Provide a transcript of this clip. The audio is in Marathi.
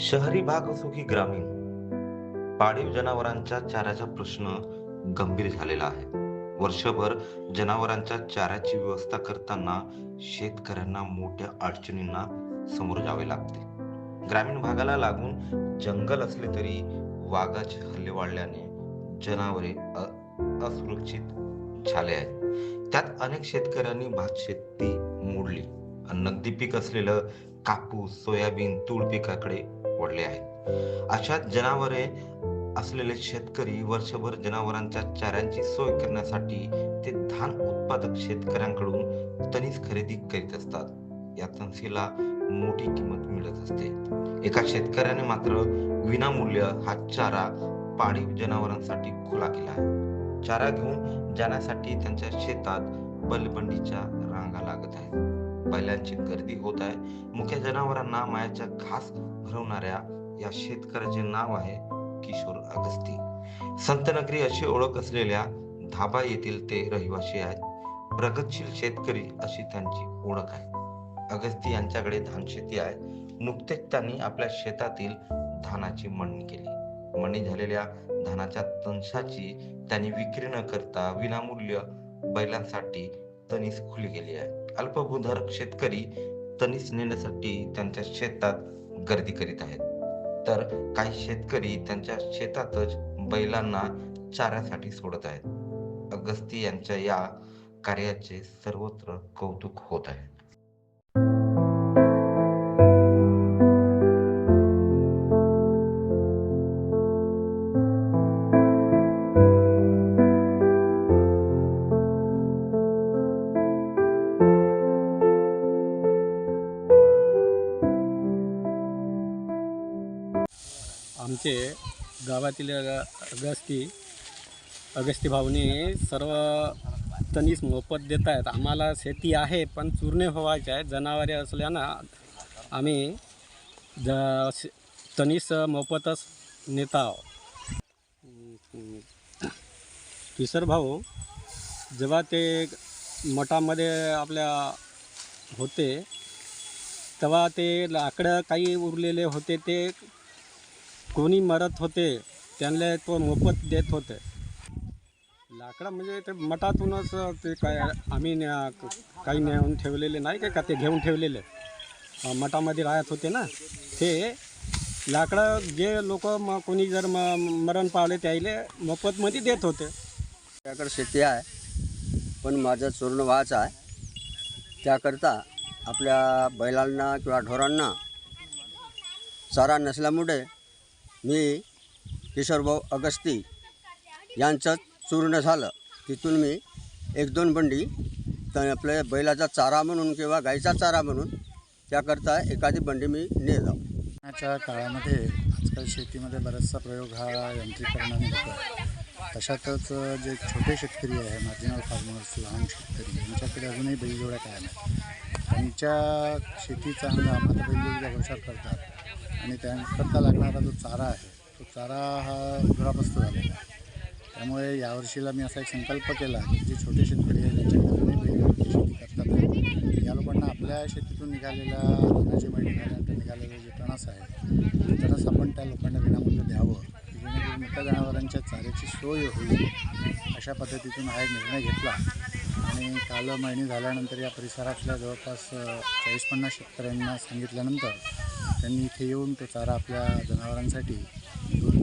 शहरी भाग असो की ग्रामीण पाळीव जनावरांच्या चाऱ्याचा प्रश्न गंभीर झालेला आहे. वर्षभर जनावरांच्या चाऱ्याची व्यवस्था करताना शेतकऱ्यांना मोठ्या अडचणींना समोर जावे लागते. ग्रामीण भागाला लागून जंगल असले तरी वाघाचे हल्ले वाढल्याने जनावरे असुरक्षित झाले आहेत. त्यात अनेक शेतकऱ्यांनी भात शेती मोडली. नगदी पीक असलेलं कापूस सोयाबीन तूळ पिकाकडे वळले आहेत. अशा जनावरे असलेले शेतकरी वर्षभर जनावरांच्या चाऱ्यांची सोय करण्यासाठी ते धान उत्पादक शेतकऱ्यांकडून तनीस खरेदी करीत असतात. या तनसीला मोठी किंमत मिळत असते. एका शेतकऱ्याने मात्र विनामूल्य हा चारा पाळीव जनावरांसाठी खुला केला आहे. चारा घेऊन जाण्यासाठी त्यांच्या शेतात बलबंडीच्या रांगा लागत आहेत. बैलांची गर्दी होत आहे. मुख्य जनावरांना मायाच्या घास भरवणाऱ्या या शेतकऱ्याचे नाव आहे किशोर अगस्ती संतनगरी अशी ओळख असलेल्या धाबा येथील ते रहिवासी आहेत. प्रगतशील शेतकरी अशी त्यांची ओळख आहे. अगस्ती यांच्याकडे धानशेती आहे. नुकतेच त्यांनी आपल्या शेतातील धानाची मळणी केली. मळणी झालेल्या धानाच्या तणसाची त्यांनी विक्री न करता विनामूल्य बैलांसाठी तणीस खुली गेली आहे. अल्पभूधारक शेतकरी तणीस नेण्यासाठी त्यांच्या शेतात गर्दी करीत आहेत. तर काही शेतकरी त्यांच्या शेतातच बैलांना चाऱ्यासाठी सोडत आहेत. अगस्ती यांच्या या कार्याचे सर्वत्र कौतुक होत आहे. आमचे गावातील अग- अगस्ती अगस्ती भाऊनी सर्व तनीस मोफत देत आहेत आम्हाला शेती आहे पण चूर्णे व्हायचे आहेत जनावरे असल्यानं आम्ही ज तनीस मोफतच नेत आहोत किशोर भाऊ जेव्हा ते मठामध्ये आपल्या होते तेव्हा ते लाकडं काही उरलेले होते ते कोणी मरत होते त्यांना तो मोफत देत होते. लाकडं म्हणजे ते मठातूनच ते काय आम्ही न्या- काही नेऊन ठेवलेले नाही काय का ते घेऊन ठेवलेले. मठामध्ये राहत होते ना ते लाकडं जे लोक म कोणी जर म मरण पावले त्याले मोफतमध्ये देत होते. त्याकडे शेती आहे पण माझं चूर्ण वाच आहे. त्याकरता आपल्या बैलांना किंवा ढोरांना चारा नसल्यामुळे मी किशोरभाऊ अगस्ती यांचं चूर्ण झालं. तिथून मी एक दोन बंडी तर आपल्या बैलाचा चारा म्हणून किंवा गाईचा चारा म्हणून त्याकरता एखादी बंडी मी ने जाऊ च्या काळामध्ये आजकाल शेतीमध्ये बराचसा प्रयोग हा यंत्रीकरणाने होतो तशातच जे छोटे शेतकरी आहे मार्जिनल फार्मर्स लहान शेतकरी यांच्याकडे अजूनही बैलजोड्या कायम आहेत. त्यांच्या शेतीचा हंगाम आता बैलजोडीचा व्यवसाय करतात आणि त्यांकरता लागणारा जो चारा आहे तो चारा हा दुरापस्त झालेला आहे. त्यामुळे यावर्षीला मी असा एक संकल्प केला की जे छोटे शेतकरी आहेत ज्यांच्याकडे शेती करतात या लोकांना आपल्या शेतीतून निघालेल्या धनाची मळणी निघालेला जे तणस आहे ते तणस आपण त्या लोकांना विनामूल्य द्यावं जेणेकरून मोठ्या जनावरांच्या चाऱ्याची सोय होईल अशा पद्धतीतून हा एक निर्णय घेतला. आणि काल मळणी झाल्यानंतर या परिसरातल्या जवळपास चाळीस पन्नास शेतकऱ्यांना सांगितल्यानंतर त्यांनी इथे येऊन तो चारा आपल्या जनावरांसाठी दोन